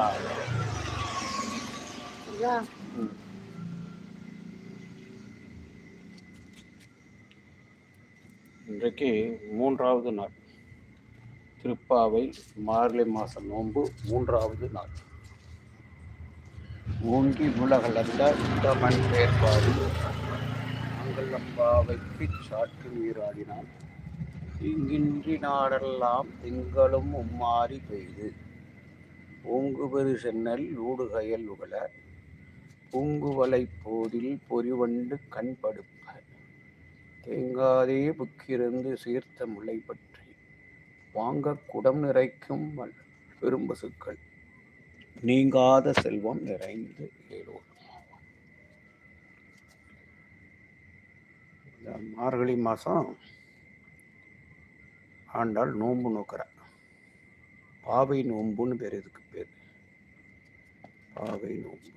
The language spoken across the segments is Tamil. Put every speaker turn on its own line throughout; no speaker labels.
ஆ. இன்றைக்கு மூன்றாவது நாள். திருப்பாவை மார்கழி மாத நோன்பு மூன்றாவது நாள். ஓங்கி உலகளந்த உத்தமன் பேர்பாடு மங்களம்பாவைக்கு சாற்று நீராடினான். இங்கின்றி நாடெல்லாம் திங்களும் உம்மாறி பெய்து. ஓங்குபெரு சென்னல் ஊடுகயல் உகழ பூங்குவலை போதில் பொறிவண்டு கண் படுப்ப. தேங்காதே புக்கிருந்து சீர்த்த முளை பற்றி வாங்க குடம் நிறைக்கும் பெரும்பசுக்கள் நீங்காத செல்வம் நிறைந்து ஏலோர் இந்த மார்கழி மாதம் ஆண்டாள் நோன்பு நோக்கிற. பாவை நோம்புன்னு பேர் இதுக்கு பேர். பாவை நோம்பு.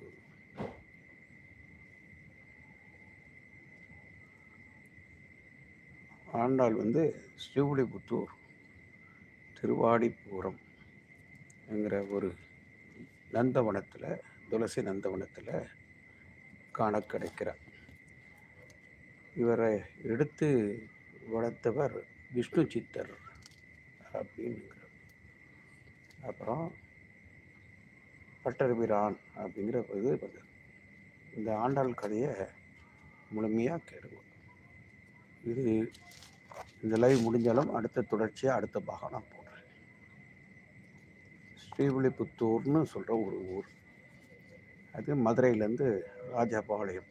ஆண்டாள் வந்து ஸ்ரீவில்லிபுத்தூர் திருவாடிப்புரம் என்கிற ஒரு நந்தவனத்தில் துளசி நந்தவனத்தில் காண கிடைக்கிறார். இவரை எடுத்து வளர்த்தவர் விஷ்ணு சித்தர் அப்படின்னு அப்புறம் பட்டர்பிரான் அப்படிங்கிற இது இந்த ஆண்டாள் கதையை முழுமையாக கேடுவோம் இது இந்த லைவ் முடிஞ்சாலும் அடுத்த தொடர்ச்சியாக அடுத்த பாகம் நான் போடுறேன். ஸ்ரீவில்லிபுத்தூர்னு சொல்கிற ஒரு ஊர். அது மதுரையிலேருந்து ராஜபாளையம்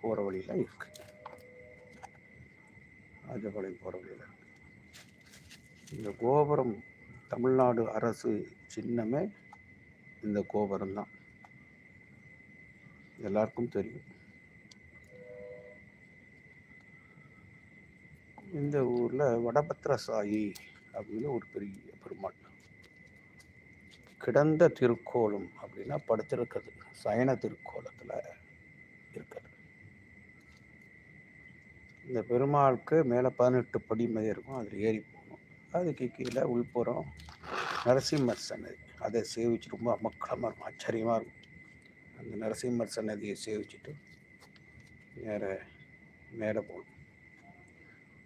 போகிற வழியில் இருக்கு. ராஜபாளையம் போகிற வழியில் இந்த கோபுரம் தமிழ்நாடு அரசு சின்னமே இந்த கோபுரம் தான் எல்லாருக்கும் தெரியும். இந்த ஊரில் வடபத்திரசாயி அப்படின்னு ஒரு பெரிய பெருமாள். கிடந்த திருக்கோலம் அப்படின்னா படுத்திருக்கிறது. சயன திருக்கோலத்தில் இருக்கிறது. இந்த பெருமாளுக்கு மேலே பதினெட்டு படி மாதிரி இருக்கும் அதில் ஏறி அதுக்கு கீழே உள்புறம் நரசிம்மர் சன்னதி. அதை சேவிச்சு ரொம்ப அமக்களமாக இருக்கும் ஆச்சரியமாக இருக்கும். அந்த நரசிம்மர் சன்னதியை சேவிச்சுட்டு நேர மேலே போகணும்.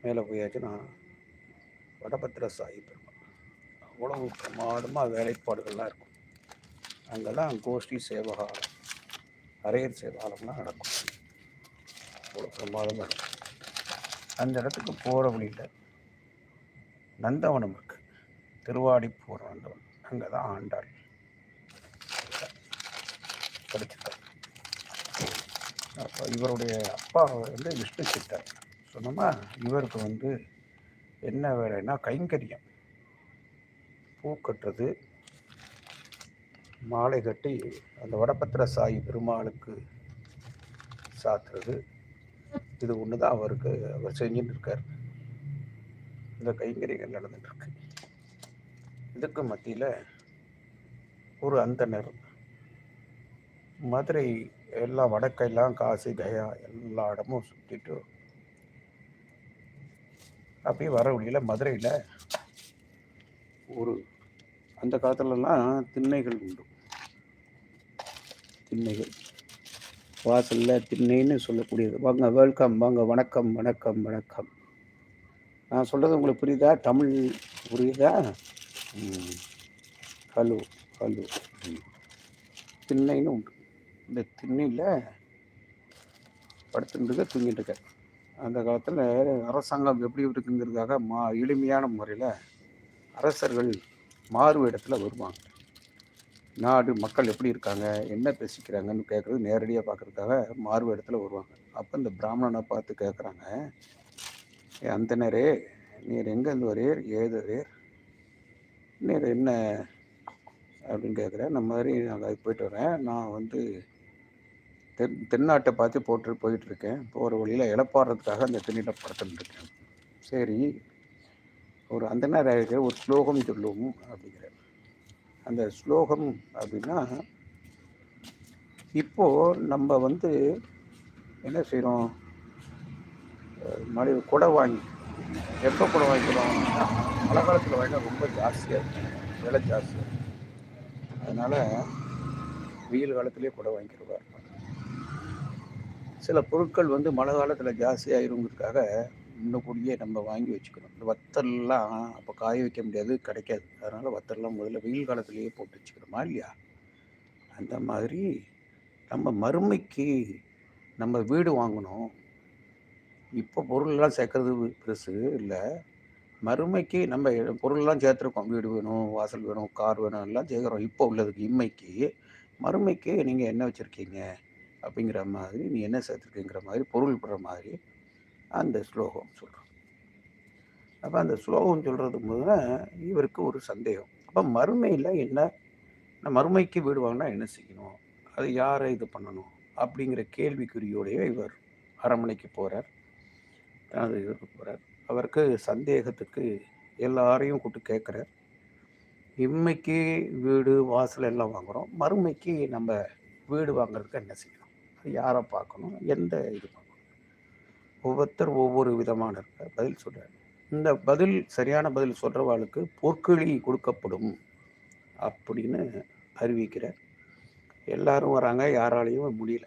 மேலே போயாச்சுன்னா வடபத்திர சாயி பெருமாள். அவ்வளவு பிரமாதமாக வேலைப்பாடுகள்லாம் இருக்கும். அங்கே தான் கோஷ்டி சேவகாலம் அரையர் சேவகாலம்லாம் நடக்கும். அவ்வளோ பிரமாதமாக இருக்கும். அந்த இடத்துக்கு போகிற வழியில் நந்தவனம் இருக்கு. திருவாடி போகிற அங்கே தான் ஆண்டாள். படிச்சிருக்கார் அப்போ இவருடைய அப்பா வந்து விஷ்ணு சித்தர். சொன்னோமா இவருக்கு வந்து என்ன வேலைன்னா கைங்கரியம். பூ கட்டுறது மாலை கட்டி அந்த வடபத்திர சாயி பெருமாளுக்கு சாத்துறது. இது ஒன்று தான் அவருக்கு அவர் செஞ்சுட்டு இருக்கார். இந்த கைங்கரியங்கள் நடந்துட்டு இருக்கு இதுக்கு மத்தியில் ஒரு அந்தனர் மதுரை எல்லா வடக்கெல்லாம் காசி கயா எல்லா இடமும் சுற்றிட்டு அப்படியே வர வழியில் மதுரையில் ஒரு அந்த காலத்துலலாம் திண்ணைகள் உண்டு. திண்ணைகள். வாசலில் திண்ணைன்னு சொல்லக்கூடியது. வாங்க வெல்கம் வாங்க வணக்கம் வணக்கம் வணக்கம். நான் சொல்கிறது உங்களுக்கு புரியுதா? தமிழ் புரியுதா? Hello hello. ம். திண்ணைன்னு உண்டு. இந்த திண்ணையில் படுத்துட்டுருக்க தூங்கிட்டு இருக்க அந்த காலத்தில் அரசாங்கம் எப்படி இருக்குங்கிறதுக்காக மா எளிமையான முறையில் அரசர்கள் மாறு இடத்துல வருவாங்க. நாடு மக்கள் எப்படி இருக்காங்க என்ன பேசிக்கிறாங்கன்னு கேட்குறது நேரடியாக பார்க்குறதுக்காக மாறு இடத்துல வருவாங்க. அப்போ இந்த பிராமணனை பார்த்து கேட்குறாங்க அந்தனரே நீர் எங்கேருந்து வரீர் ஏது வரீர் நீர் என்ன அப்படின்னு கேட்குறேன் இந்த மாதிரி நாங்கள் அதுக்கு போயிட்டு வரேன். நான் வந்து தென் தென்னாட்டை பார்த்து போட்டு போயிட்டு இருக்கேன் போகிற வழியில் இழப்பாடுறதுக்காக அந்த தென்னில் படுத்துட்டு இருக்கேன். சரி ஒரு அந்த நேரம் ஒரு ஸ்லோகம் சொல்லுவோம் அப்படிங்கிற. அந்த ஸ்லோகம் அப்படின்னா இப்போது நம்ம வந்து என்ன செய்கிறோம் மழை குடை வாங்கி எப்போ குடை வாங்கிக்கிறோம் மழை காலத்தில் வாங்கினா ரொம்ப ஜாஸ்தியாக இருக்கும். விலை ஜாஸ்தியாக இருக்கும். அதனால் வெயில் காலத்திலே கூட வாங்கிடுவார் சில பொருட்கள் வந்து மழை காலத்தில் ஜாஸ்தியாயிருங்கிறதுக்காக முன்னக்கூடியே நம்ம வாங்கி வச்சுக்கணும். இந்த வத்தல்லாம் அப்போ காய வைக்க முடியாது கிடைக்காது. அதனால் வத்தல்லாம் முதல்ல வெயில் காலத்திலேயே போட்டு வச்சுக்கணுமா இல்லையா? அந்த மாதிரி நம்ம மறுமைக்கு நம்ம வீடு வாங்கணும். இப்போ பொருள்லாம் சேர்க்கறது பெருசு இல்லை. மறுமைக்கு நம்ம பொருள்லாம் சேர்த்துருக்கோம் வீடு வேணும் வாசல் வேணும் கார் வேணும் எல்லாம் சேர்க்குறோம் இப்போ உள்ளதுக்கு இம்மைக்கு மறுமைக்கு நீங்கள் என்ன வச்சுருக்கீங்க? அப்படிங்கிற மாதிரி நீ என்ன சேர்த்துருக்கீங்கிற மாதிரி பொருள் படுற மாதிரி அந்த ஸ்லோகம் சொல்கிறோம் அப்போ அந்த ஸ்லோகம் சொல்கிறது போது இவருக்கு ஒரு சந்தேகம். அப்போ மறுமையில் என்ன நான் மறுமைக்கு வீடு வாங்கினா என்ன செய்யணும்? அது யாரை இது பண்ணணும்? அப்படிங்கிற கேள்விக்குறியோடைய இவர் அரண்மனைக்கு போகிறார் அது இருக்க போகிறார் அவருக்கு சந்தேகத்துக்கு எல்லாரையும் கூப்பிட்டு கேட்குறார். இம்மைக்கு வீடு வாசல் எல்லாம் வாங்குகிறோம் மறுமைக்கு நம்ம வீடு வாங்குறதுக்கு என்ன செய்யணும்? யாரை பார்க்கணும்? எந்த இது பார்க்கணும்? ஒவ்வொருத்தர் ஒவ்வொரு விதமான இருக்க. பதில் சொல்கிறார் இந்த பதில் சரியான பதில் சொல்கிறவாளுக்கு பொற்களி கொடுக்கப்படும் அப்படின்னு அறிவிக்கிறார். எல்லாரும் வராங்க. யாராலையும் முடியல.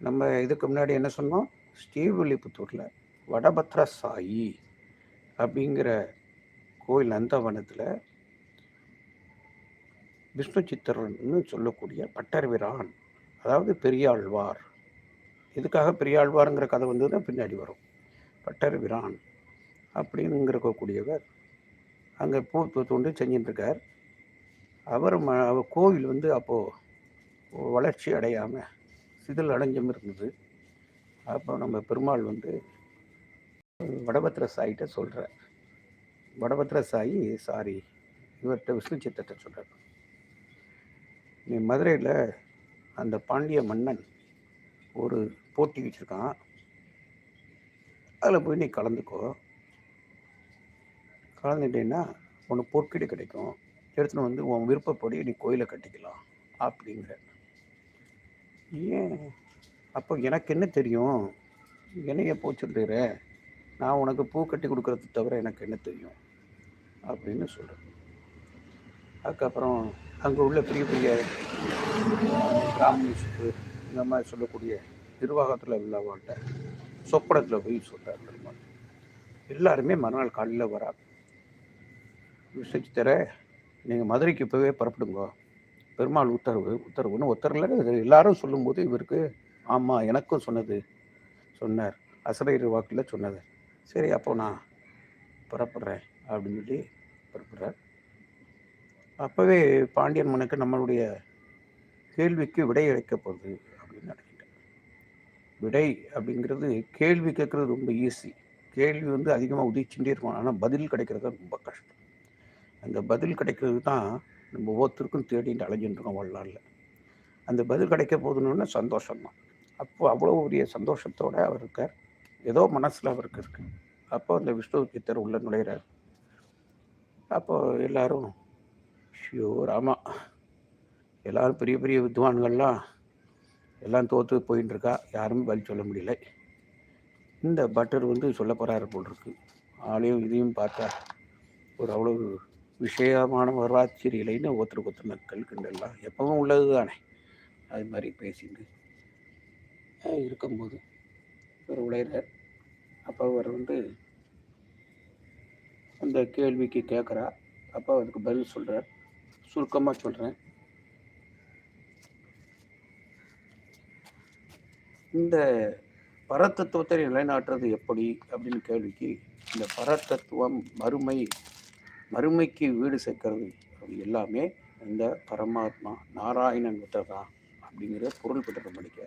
நம்ம இதுக்கு முன்னாடி என்ன சொன்னோம்? ஸ்ரீவில்லிபுத்தூரில் வடபத்ர சாயி அப்படிங்கிற கோயில் அந்தவனத்தில் விஷ்ணு சித்திரன்னு சொல்லக்கூடிய பட்டர்விரான் அதாவது பெரியாழ்வார். இதுக்காக பெரியாழ்வாருங்கிற கதை வந்து தான் பின்னாடி வரும். பட்டர்விரான் அப்படிங்கிறக்கூடியவர் அங்கே பூ தோண்டு செஞ்சுட்டுருக்கார் அவர் ம அவர் கோவில் வந்து அப்போது வளர்ச்சி அடையாமல் சிதில் அடைஞ்சம் இருந்தது. அப்போ நம்ம பெருமாள் வந்து வடபத்திர சாயிட்ட சொல்கிறார் வடபத்திர சாயி சாரி இவர்கிட்ட விஷ்ணு சித்தத்தை சொல்கிறார் நீ மதுரையில் அந்த பாண்டிய மன்னன் ஒரு போட்டி வச்சுருக்கான். அதில் போய் நீ கலந்துக்கோ. கலந்துட்டேன்னா உனக்கு பொற்கீடு கிடைக்கும். எடுத்துன்னு வந்து உன் விருப்பப்படி நீ கோயிலை கட்டிக்கலாம் அப்படிங்கிற ஏன் அப்போ எனக்கு என்ன தெரியும்? என்னைய போ சொல்லுற. நான் உனக்கு பூ கட்டி கொடுக்கறது தவிர எனக்கு என்ன தெரியும்? அப்படின்னு சொல்கிறேன் அதுக்கப்புறம் அங்கே உள்ள பெரிய பெரிய கம்யூனிஸ்ட்டு இந்த மாதிரி சொல்லக்கூடிய நிர்வாகத்தில் உள்ளவங்கள்ட்ட சொப்படத்தில் போய் சொல்கிறார் பெருமாள் எல்லாருமே மறுநாள் காலையில் வராங்க. தர. நீங்கள் மதுரைக்கு இப்போவே புறப்படுங்க. பெருமாள் உத்தரவு உத்தரவுன்னு உத்தரவில் எல்லாரும் சொல்லும்போது இவருக்கு ஆமாம் எனக்கும் சொன்னது. சொன்னார். அசரையர் வாக்கில் சொன்னது. சரி அப்போ நான் புறப்படுறேன் அப்படின்னு சொல்லி புறப்படுறார். அப்போவே பாண்டியன் மனுக்கு நம்மளுடைய கேள்விக்கு விடை அளிக்க போகுது அப்படின்னு நினைக்கிட்டேன் விடை அப்படிங்கிறது கேள்வி கேட்குறது ரொம்ப ஈஸி கேள்வி வந்து அதிகமாக உதிச்சுட்டே இருக்கும். ஆனால் பதில் கிடைக்கிறது ரொம்ப கஷ்டம். அந்த பதில் கிடைக்கிறது தான் நம்ம ஒவ்வொருத்தருக்கும் தேடிட்டு அலைஞ்சுட்டு இருக்கோம் வாழ்நாளில். அந்த பதில் கிடைக்க போதுன்னு சந்தோஷம்தான். அப்போ அவ்வளோ பெரிய சந்தோஷத்தோடு அவர் இருக்கார். ஏதோ மனசில் அவருக்கு இருக்கு. அப்போ அந்த விஷ்ணு சித்தர் உள்ள நுழைகிறார் அப்போ எல்லாரும் ஷியோ ராமா எல்லாரும் பெரிய பெரிய வித்வான்கள்லாம் எல்லாம் தோற்று போயின்னு இருக்கா யாரும் பதில் சொல்ல முடியல. இந்த பட்டர் வந்து சொல்ல போகிறாரு போல் இருக்கு ஆளையும் இதையும் பார்த்தா ஒரு அவ்வளோ விஷயமான வரலாற்று ஒருத்தருக்கு ஒருத்தர் நக்கல் கிண்டல்லாம். எப்பவும் உள்ளது தானே அது மாதிரி பேசிட்டு இருக்கும்போது ஒரு உழையிறார் அப்போ அவர் வந்து அந்த கேள்விக்கு கேட்குறா அப்போ அதுக்கு பதில் சொல்கிறார் சுருக்கமாக சொல்கிறேன் இந்த பரத்தத்துவத்தை நிலைநாட்டுறது எப்படி அப்படின்னு கேள்விக்கு இந்த பரத்தத்துவம் மறுமை மறுமைக்கு வீடு சேர்க்கறது அது எல்லாமே இந்த பரமாத்மா நாராயணன் விட்டதான் அப்படிங்கிற பொருள் பெற்ற படிக்க.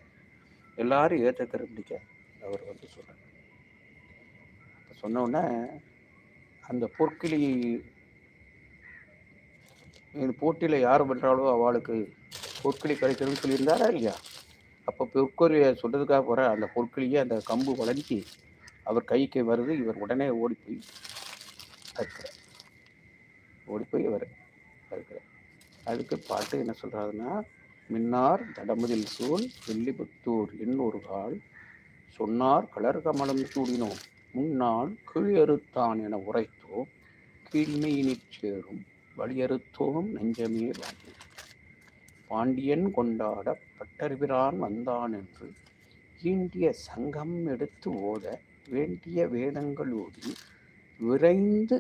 எல்லாரும் ஏற்ற படிக்க அவர் வந்து சொல்கிறார் சொன்னோடனே அந்த பொற்கிளி இந்த போட்டியில் யார் பண்ணுறாளோ அவளுக்கு பொற்கிளி கிடைக்கிறதுன்னு சொல்லியிருந்தாரா இல்லையா? அப்போ பொற்கொழியை சொல்கிறதுக்காக போகிற அந்த பொற்கிளியை அந்த கம்பு வளைஞ்சி அவர் கைக்கு வருது இவர் உடனே ஓடி போய் இருக்கிறார் ஓடி போய் அவர் இருக்கிறார் அதுக்கு பாட்டு என்ன சொல்கிறாருன்னா மின்னார் தடமதில் சூழ் வெள்ளிபுத்தூர் என்னொரு கால். சொன்னார் கலர்கமலம் சூடினோம் முன்னால் கீழறுத்தான் என உரைத்தோம் கீழ்மையினிச் சேரும் வழியறுத்தோம் நெஞ்சமே வாங்கி. பாண்டியன் கொண்டாட பட்டர்பிரான் வந்தான் என்று ஈண்டிய சங்கம் எடுத்து ஓத வேண்டிய வேதங்களோடி விரைந்து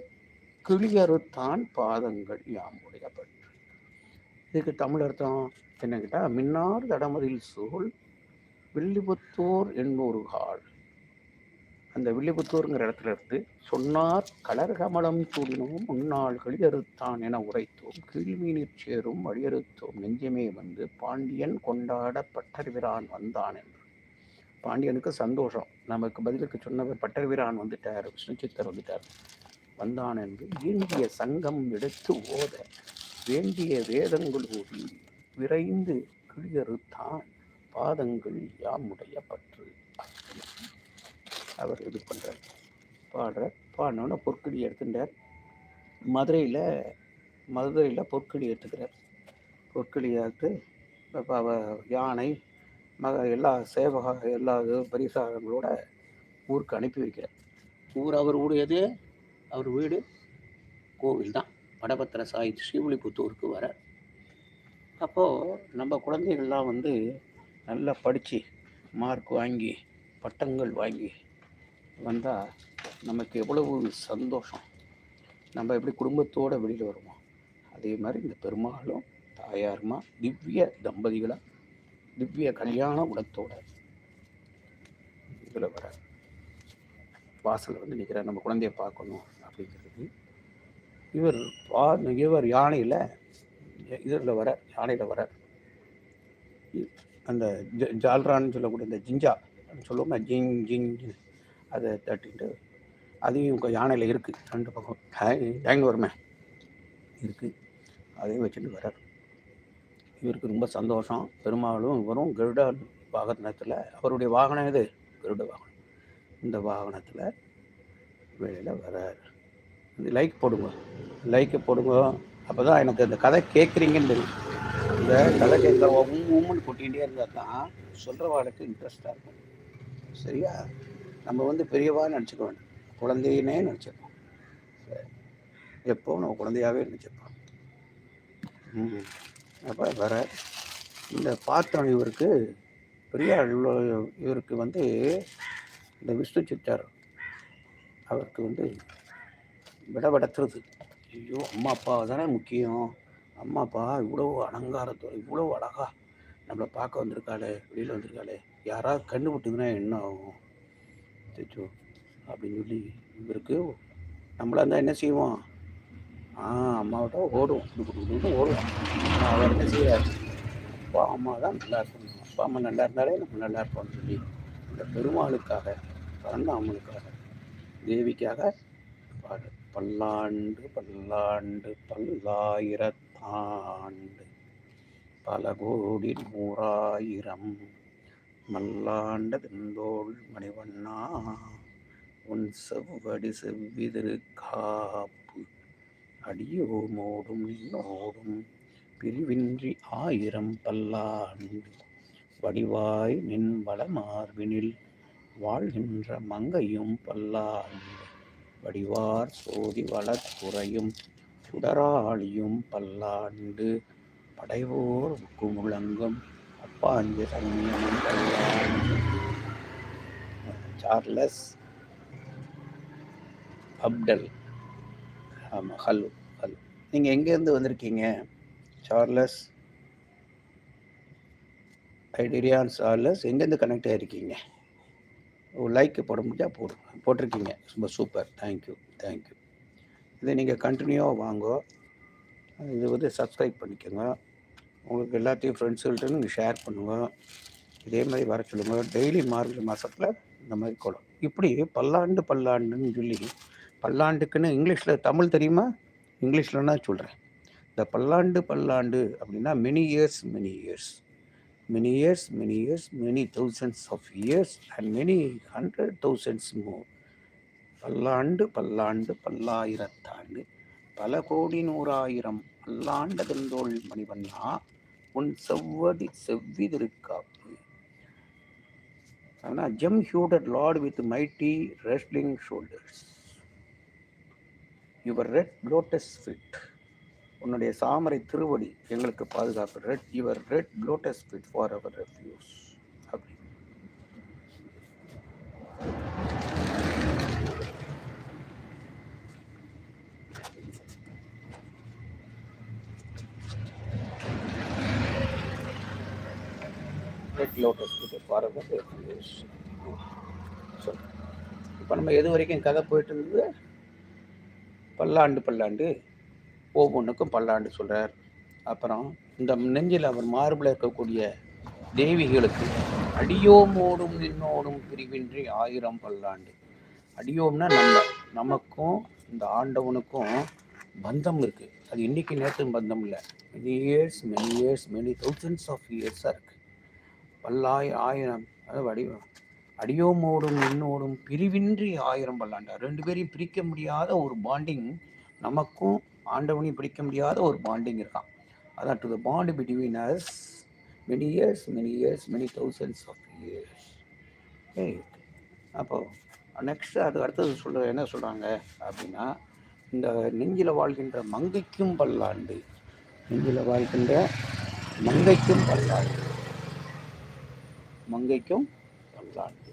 கிளியறுத்தான் பாதங்கள் யாம் பற்று இதுக்கு தமிழர்தான் என்ன கேட்டால் மின்னார் தடமதில் சூழ் வில்லிபுத்தூர் எண்ணூறு கால். அந்த வில்லிபுத்தூருங்கிற இடத்துல இருந்து சொன்னார் கலர்கமலம் சூடினோம் முன்னாள் கழியறுத்தான் என உரைத்தோம். கீழ்மீனிற் சேரும் வழியறுத்தோம். நெஞ்சமே வந்து பாண்டியன் கொண்டாட பட்டர்விரான் வந்தான் என்று. பாண்டியனுக்கு சந்தோஷம். நமக்கு பதிலுக்கு சொன்னவர் பட்டர்விரான் வந்துட்டார். விஷ்ணுச்சித்தர் வந்துட்டார். வந்தான் என்று. ஈண்டிய சங்கம் எடுத்து ஓத. வேண்டிய வேதங்கள் ஓதி விரைந்து கிளியறுத்தான் பாதங்கள் யாமுடைய பற்று அவர் இது பண்ணுறார் பாடுறார். பாடினோன்னா பொற்கடி எடுத்துட்டார். மதுரையில் மதுரையில் பொற்கடி எடுத்துக்கிறார். பொற்கடி எடுத்து இப்போ அவ யானை மக எல்லா சேவக எல்லா பரிசாரங்களோட ஊருக்கு அனுப்பி வைக்கிறார். ஊர் அவர் உடையது அவர் வீடு கோவில் தான் வடபத்திர சாய் ஸ்ரீவில்லிபுத்தூருக்கு வரார் அப்போது நம்ம குழந்தைகள்லாம் வந்து நல்லா படித்து மார்க் வாங்கி பட்டங்கள் வாங்கி வந்தால் நமக்கு எவ்வளவு சந்தோஷம். நம்ம எப்படி குடும்பத்தோடு வெளியில் வருவோம்? அதே மாதிரி இந்த பெருமாளும் தாயாருமா திவ்ய தம்பதிகளாக திவ்ய கல்யாண குணத்தோட இதில் வர வாசலில் வந்து நிற்கிறார் நம்ம குழந்தைய பார்க்கணும் அப்படிங்கிறது. இவர் பா இவர் யானையில் இதில் வர யானையில் வர அந்த ஜ- ஜால்ரான்னு சொல்லக்கூடிய இந்த ஜிஞ்சா சொல்லுவோம்னா ஜிங் ஜிங் ஜிங். அதை தட்டிட்டு அதையும் இப்போ யானையில் இருக்குது ரெண்டு பக்கம் டேங் வருமே. இருக்குது அதையும் வச்சுட்டு வர்றார். இவருக்கு ரொம்ப சந்தோஷம். பெருமாளும் இவரும் கருட வாகனத்தில் அவருடைய வாகனம் எது? கருட வாகனம். இந்த வாகனத்தில் வெளியில் வர்றார். லைக் போடுங்க. லைக்கை போடுங்க. அப்போ தான் எனக்கு இந்த கதை கேட்குறீங்கன்னு தெரியும். இந்த கதை கேட்குற ஒவ்வொன்று கொட்டிகிட்டே இருந்தால் தான் சொல்கிற வாழ்க்கை இன்ட்ரெஸ்டாக இருக்கும். சரியா? நம்ம வந்து பெரியவா நினச்சிக்க வேண்டாம் குழந்தையினே நினச்சிப்போம் எப்போவும் நம்ம குழந்தையாகவே நினச்சிப்போம் ம் அப்போ வர இந்த பார்த்தோம் இவருக்கு பெரிய இவருக்கு வந்து இந்த விஷ்ணு சித்தர் அவருக்கு வந்து விடவிடத்துறது ஐயோ அம்மா அப்பா தானே முக்கியம். அம்மா அப்பா இவ்வளோ அலங்காரத்தோட இவ்வளோ அழகா நம்மளை பார்க்க வந்திருக்காளே வெளியில் வந்திருக்காளே. யாராவது கண்ணு விட்டுதுன்னா என்ன ஆகும்? தேச்சோ அப்படின்னு சொல்லி இவருக்கு நம்மளா இருந்தால் என்ன செய்வோம்? ஆ அம்மாவிட்ட ஓடுவோம். குடு ஓடுவோம். அவர் என்ன செய்யார் அப்பா அம்மா தான் நல்லா இருக்கணும். அப்பா அம்மா நல்லா இருந்தாலே நம்ம நல்லா இருப்போம்னு சொல்லி இந்த பெருமாளுக்காக பரந்தாமனுக்காக தேவிக்காக பாடு. பல்லாண்டு பல்லாண்டு பல்லாயிரத்தாண்டு. பல கோடி நூறாயிரம். மல்லாண்ட திந்தோள் மணிவண்ணா உன் செவ்வடி செவ்விதிரு காப்பு அடியோமோடும் நின்னோடும் பிரிவின்றி ஆயிரம் பல்லாண்டு. வடிவாய் நின் வளமார்பினில் வாழ்கின்ற மங்கையும் பல்லாண்டு. வடிவார் சோதி வளத்துறையும் சுடராளியும் பல்லாண்டு படைவோர் குமுழங்கும் அப்பாஞ்சு சன்னியமும் சார்லஸ் அப்டல் ஆமாம் ஹலோ ஹலோ. நீங்கள் எங்கேருந்து வந்திருக்கீங்க? சார்லஸ் ஐடிரியான் சார்லஸ் எங்கேருந்து கனெக்ட் ஆகிருக்கீங்க லைக்கு போட முடிஞ்சால் போடு. போட்டிருக்கீங்க. ரொம்ப சூப்பர் தேங்க்யூ தேங்க்யூ இதை நீங்கள் கண்டினியூவாக வாங்க. இது வந்து சப்ஸ்கிரைப் பண்ணிக்கோங்க. உங்களுக்கு எல்லாத்தையும் ஃப்ரெண்ட்ஸுகள்ட்ட நீங்கள் ஷேர் பண்ணுவோம் இதே மாதிரி வர சொல்லுங்கள் டெய்லி மார்கழி மாதத்தில் இந்த மாதிரி கொடும் இப்படி பல்லாண்டு பல்லாண்டுன்னு சொல்லி பல்லாண்டுக்குன்னு இங்கிலீஷில் தமிழ் தெரியுமா? இங்கிலீஷ்லன்னா சொல்கிறேன் இந்த பல்லாண்டு பல்லாண்டு அப்படின்னா many years many years many years, many years, many thousands of years, and many hundred thousands more. பல்லாண்டு பல்லாண்டு பல்லாயிரத்தாண்டு பல கோடி நூறாயிரம் பல்லாண்டதெந்தோள் மணிவண்ணா உன் செவ்வதி செவ்விதிருக்காப்பு. ஆனால் gem hued lord with mighty wrestling shoulders your red lotus feet உன்னுடைய சாமரை திருவடி எங்களுக்கு பாதுகாப்பு. Red your red lotus feet for our refuge அப்படி. Red lotus feet for our refuge இப்போ நம்ம எது வரைக்கும் கதை போயிட்டு இருந்தது? பல்லாண்டு பல்லாண்டு. ஒவ்வொன்றுக்கும் பல்லாண்டு சொல்கிறார் அப்புறம் இந்த நெஞ்சில் அவர் மார்பில் இருக்கக்கூடிய தேவிகளுக்கு அடியோமோடும் நின்னோடும் பிரிவின்றி ஆயிரம் பல்லாண்டு. அடியோம்னா நம்ம நமக்கும் இந்த ஆண்டவனுக்கும் பந்தம் இருக்குது அது இன்றைக்கி நேற்று பந்தம் இல்லை. Many years many years many thousands of இயர்ஸாக இருக்குது பல்லாய் ஆயிரம் அதாவது வடிவம் அடியோமோடும் நின்னோடும் பிரிவின்றி ஆயிரம் பல்லாண்டு. ரெண்டு பேரையும் பிரிக்க முடியாத ஒரு பாண்டிங் நமக்கும் ஆண்டவனையும் பிடிக்க முடியாத ஒரு பாண்டிங் இருக்கான். அதான் to the bond between us many years many years many thousands of years ஏ அப்போ நெக்ஸ்ட் அது அடுத்தது சொல்ற என்ன சொல்கிறாங்க அப்படின்னா இந்த நெஞ்சில் வாழ்கின்ற மங்கைக்கும் பல்லாண்டு. நெஞ்சில் வாழ்கின்ற மங்கைக்கும் பல்லாண்டு. மங்கைக்கும் பல்லாண்டு.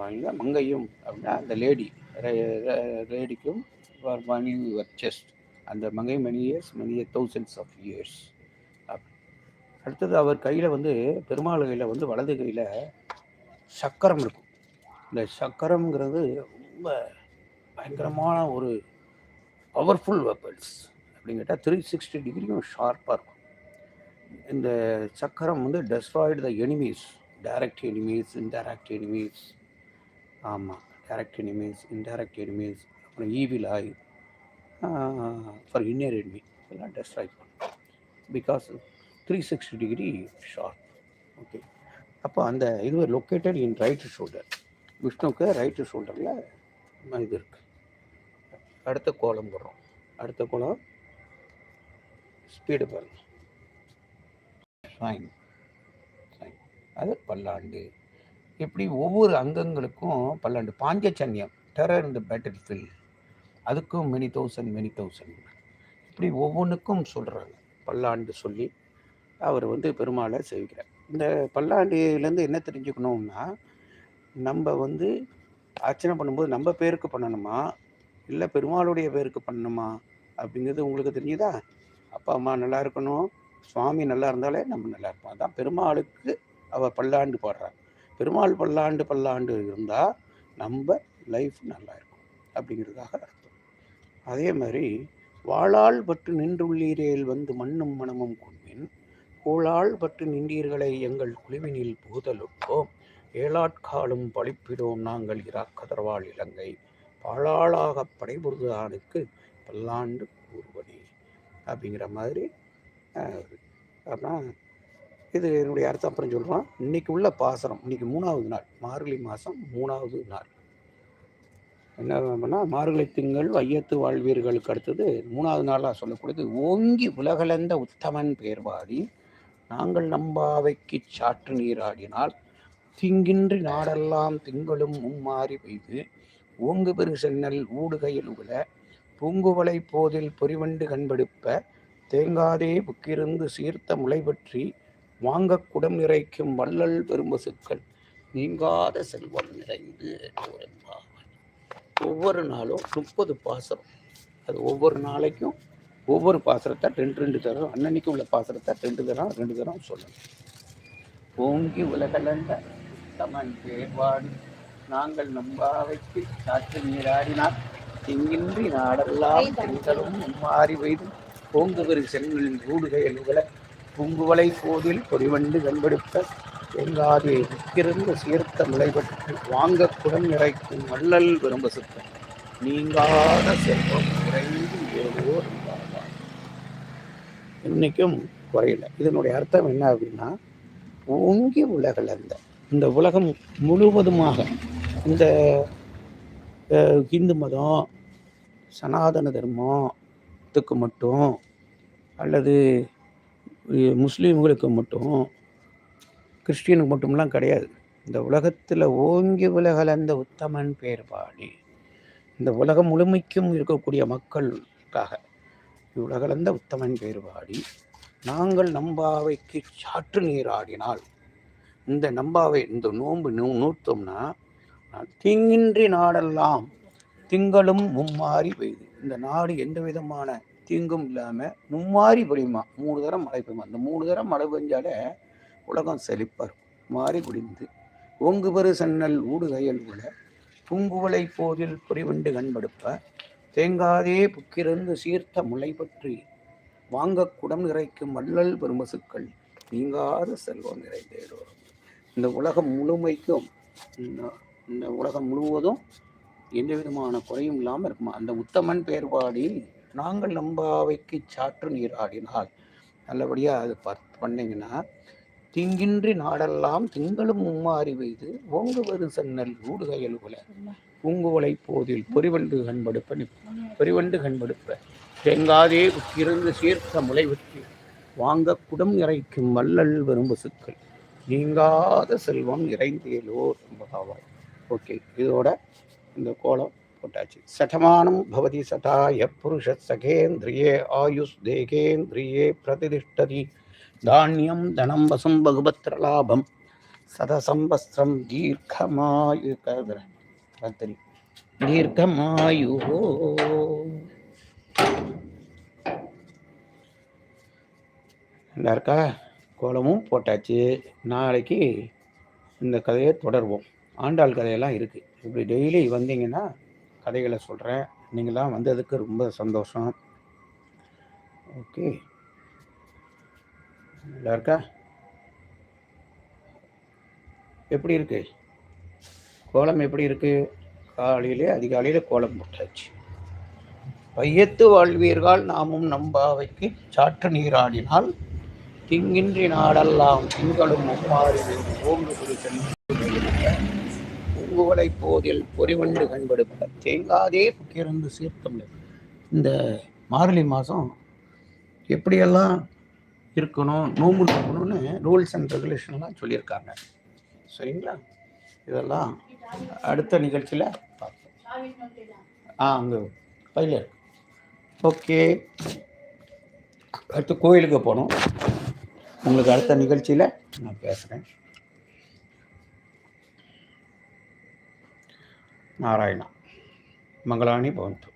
வாங்க மங்கையும் அப்படின்னா அந்த லேடி லேடிக்கும் மணி செஸ்ட் அந்த மங்கை many years many thousands of years அடுத்தது அவர் கையில் வந்து பெருமாள் கையில் வந்து வலது கையில் சக்கரம் இருக்கும். இந்த சக்கரம்ங்கிறது ரொம்ப பயங்கரமான ஒரு பவர்ஃபுல் வெப்பன்ஸ் அப்படின்னு கேட்டால் த்ரீ சிக்ஸ்டி டிகிரியும் ஷார்ப்பாக இருக்கும். இந்த சக்கரம் வந்து destroyed the enemies direct enemies indirect enemies ஆமாம் டேரக்ட் எனிமீஸ் இன்டைரக்ட் எனிமீஸ் அப்புறம் evil eye for inner enemy இதெல்லாம் டெஸ்ட்ராய் பண்ணும். Because three sixty degree sharp okay அப்போ அந்த இது லொக்கேட்டட் இன் ரைட் ஷோல்டர் விஷ்ணுவுக்கு ரைட்டு ஷோல்டரில் இது இருக்குது அடுத்த கோலம் போடுறோம். அடுத்த கோலம் ஸ்பீடு பாருங்க ஃபைன் ஃபைன் அது பல்லாண்டு. இப்படி ஒவ்வொரு அங்கங்களுக்கும் பல்லாண்டு பாஞ்சச்சன்யம் டெரர் இந்த பேட்டில் ஃபில் அதுக்கும் மெனி தௌசண்ட் மெனி தௌசண்ட் இப்படி ஒவ்வொன்றுக்கும் சொல்கிறாங்க பல்லாண்டு சொல்லி அவர் வந்து பெருமாளை சேவிக்கிறார். இந்த பல்லாண்டுலேருந்து என்ன தெரிஞ்சுக்கணும்னா நம்ம வந்து அர்ச்சனை பண்ணும்போது நம்ம பேருக்கு பண்ணணுமா? இல்லை பெருமாளுடைய பேருக்கு பண்ணணுமா? அப்படிங்கிறது உங்களுக்கு தெரிஞ்சுதா? அப்பா அம்மா நல்லா இருக்கணும். சுவாமி நல்லா இருந்தாலே நம்ம நல்லா இருப்போம். அதான் பெருமாளுக்கு அவள் பல்லாண்டு பாடுறாங்க பெருமாள் பல்லாண்டு பல்லாண்டு இருந்தால் நம்ம லைஃப் நல்லா இருக்கும் அப்படிங்கிறதுக்காக அர்த்தம். அதே மாதிரி வாழால் பற்று நின்றுள்ளீரேல் வந்து மண்ணும் மனமும் கொண்பின் கோளால் பற்று நின்றீர்களை எங்கள் குழுவினில் புகுதலுட்டோம் ஏழாட்காலும் பழிப்பிடோம் நாங்கள் இராக்கதர்வாள் இலங்கை பாழாளாக படைபுரிதானுக்கு பல்லாண்டு கூறுவனே அப்படிங்கிற மாதிரி அப்புறம் இது என்னுடைய அர்த்தம் அப்புறம் சொல்கிறோம் இன்னைக்கு உள்ள பாசனம் இன்னைக்கு மூணாவது நாள் மார்கழி மாதம் மூணாவது நாள். என்ன பண்ணால் மார்கழி திங்கள் வையத்து வாழ்வீர்களுக்கு அடுத்தது மூணாவது நாளாக சொல்லக்கூடியது ஓங்கி உலகளந்த உத்தமன் பேர்வாதி நாங்கள் நம்பாவைக்கு சாற்று நீராடினால் திங்கின்றி நாடெல்லாம் திங்களும் மும்மாறி பெய்து ஓங்கு பெரு சென்னல் ஊடுகையில் உல பூங்குவலை போதில் பொறிவண்டு கண்படுப்ப தேங்காதே புக்கிருந்து சீர்த்த முளை பற்றி வாங்க குடம் நிறைக்கும் வள்ளல் பெரும்பசுக்கள் நீங்காத செல்வம் நிறைந்து ஒவ்வொரு நாளும் முப்பது பாசனம் அது ஒவ்வொரு நாளைக்கும் ஒவ்வொரு பாசனத்தை ரெண்டு ரெண்டு தரம் அன்னன்னைக்கு உள்ள பாசனத்தை ரெண்டு தரம் ரெண்டு தரம் சொல்லணும். ஓங்கி உலகளந்த தமன் பேர்வாடி நாங்கள் நம்பாவைக்கு சாற்று நீராடினால் திங்கின்றி நாடெல்லாம் பெண்களும் மாறி வைது பூங்குவரு செல்களின் ஊடுகையில் உகல பூங்குவலை போதில் பொறிவண்டு கண்பெடுத்த எங்காதே நிற்கிறந்த சீர்த்த முளைபட்டு வாங்க குடம் இறைக்கும் வள்ளல் விரும்ப சுத்தம் நீங்காத செல்வம் குறைந்து ஏதோர் இன்னைக்கும் குறையல. இதனுடைய அர்த்தம் என்ன அப்படின்னா ஓங்கி உலகளந்த. இந்த உலகம் முழுவதுமாக இந்த ஹிந்து மதம் சனாதன தர்மத்துக்கு மட்டும் அல்லது முஸ்லீம்களுக்கு மட்டும் கிறிஸ்டியனுக்கு மட்டும்லாம் கிடையாது. இந்த உலகத்தில் ஓங்கி உலகளந்த உத்தமன் பேர்பாடி. இந்த உலகம் முழுமைக்கும் இருக்கக்கூடிய மக்களுக்காக என்பதற்காக உலகளந்த உத்தமன் பேர்பாடி. நாங்கள் நம்பாவைக்கு சாற்று நீராடினால் இந்த நம்பாவை இந்த நோன்பு நூ நூற்றோம்னா தீங்கின்றி நாடெல்லாம் திங்களும் மும்மாறி பெய்து. இந்த நாடு எந்த விதமான தீங்கும் இல்லாமல் மும்மாறி பொழியுமா மூணு தரம் மழை பெய்யுமா? அந்த மூணு தரம் மழை பெஞ்சாலே உலகம் செழிப்பார் மாறி குடிந்து. ஓங்கு பெரு சன்னல் ஊடுகையல் உள்ள பூங்குவளை போதில் பொறிவண்டு கண்படுப்ப தேங்காதே புக்கிருந்து சீர்த்த முளை பற்றி வாங்க குடம் நிறைக்கும் வள்ளல் பெருமசுக்கள் நீங்காத செல்வம் நிறைந்தேறும் இந்த உலகம் முழுமைக்கும் இந்த- இந்த உலகம் முழுவதும் எந்த விதமான குறையும் இல்லாமல் இருக்குமா? அந்த உத்தமன் பேர்பாடி நாங்கள் நம்பாவைக்கு சாற்று நீர் ஆடினால் நல்லபடியாக அது பார்த்து பண்ணீங்கன்னா திங்கின்றி நாடெல்லாம் திங்களும் மும்மாறி வைத்து ஓங்கு வரு சன்னல் ஊடுகையல் உல பூங்குவளை போதில் பொறிவண்டு கண்படுப்ப பொறிவண்டு கண்படுப்ப. தேங்காதே உக்கிருந்து சீர்த்த முளை வெற்றி வாங்க குடம் இறைக்கும் வள்ளல் வரும் பசுக்கள் நீங்காத செல்வம் இறைந்தேலோர் என்பதாவாய். ஓகே இதோட இந்த கோலம் போட்டாச்சு. சட்டமானம் பவதி சட்டாய புருஷ சகேந்திரியே ஆயுஷ் தேகேந்திரியே பிரதிதிஷ்டதி தானியம் தனம் வசம் பகுபத்திர லாபம். சதசம்பஸ்திரம் தீர்க்கமாயு கத்திரி தீர்க்கமாயு நல்லா இருக்கா? கோலமும் போட்டாச்சு. நாளைக்கு இந்த கதையை தொடர்வோம். ஆண்டாள் கதையெல்லாம் இருக்குது இப்படி டெய்லி வந்தீங்கன்னா கதைகளை சொல்கிறேன் நீங்களாம் வந்ததுக்கு ரொம்ப சந்தோஷம். ஓகே. நல்லா இருக்கா? எப்படி இருக்கு? கோலம் எப்படி இருக்கு? காலையிலே அதிகாலையில் கோலம் போட்டாச்சு. பையத்து வாழ்வீர்கள் நாமும் நம்பாவைக்கு சாற்று நீராடினால் திங்கின்றி நாடெல்லாம் திங்களும் மும்மாறி ஓங்கு புரிசல் பூங்குவலை போதில் பொறிவண்டு கண்படுப்ப தேங்காதே புக்கிறந்து சீர்த்தமிழ் இந்த மார்கழி மாதம் எப்படியெல்லாம் இருக்கணும் நோம்பு இருக்கணும்னு ரூல்ஸ் அண்ட் ரெகுலேஷன்லாம் சொல்லியிருக்காங்க. சரிங்களா? இதெல்லாம் அடுத்த நிகழ்ச்சியில் பார்ப்போம். ஆ அங்கே பையில ஓகே. அடுத்து கோயிலுக்கு போகணும். உங்களுக்கு அடுத்த நிகழ்ச்சியில் நான் பேசுகிறேன் నారాయణ. మంగళాన్ని భవంతు.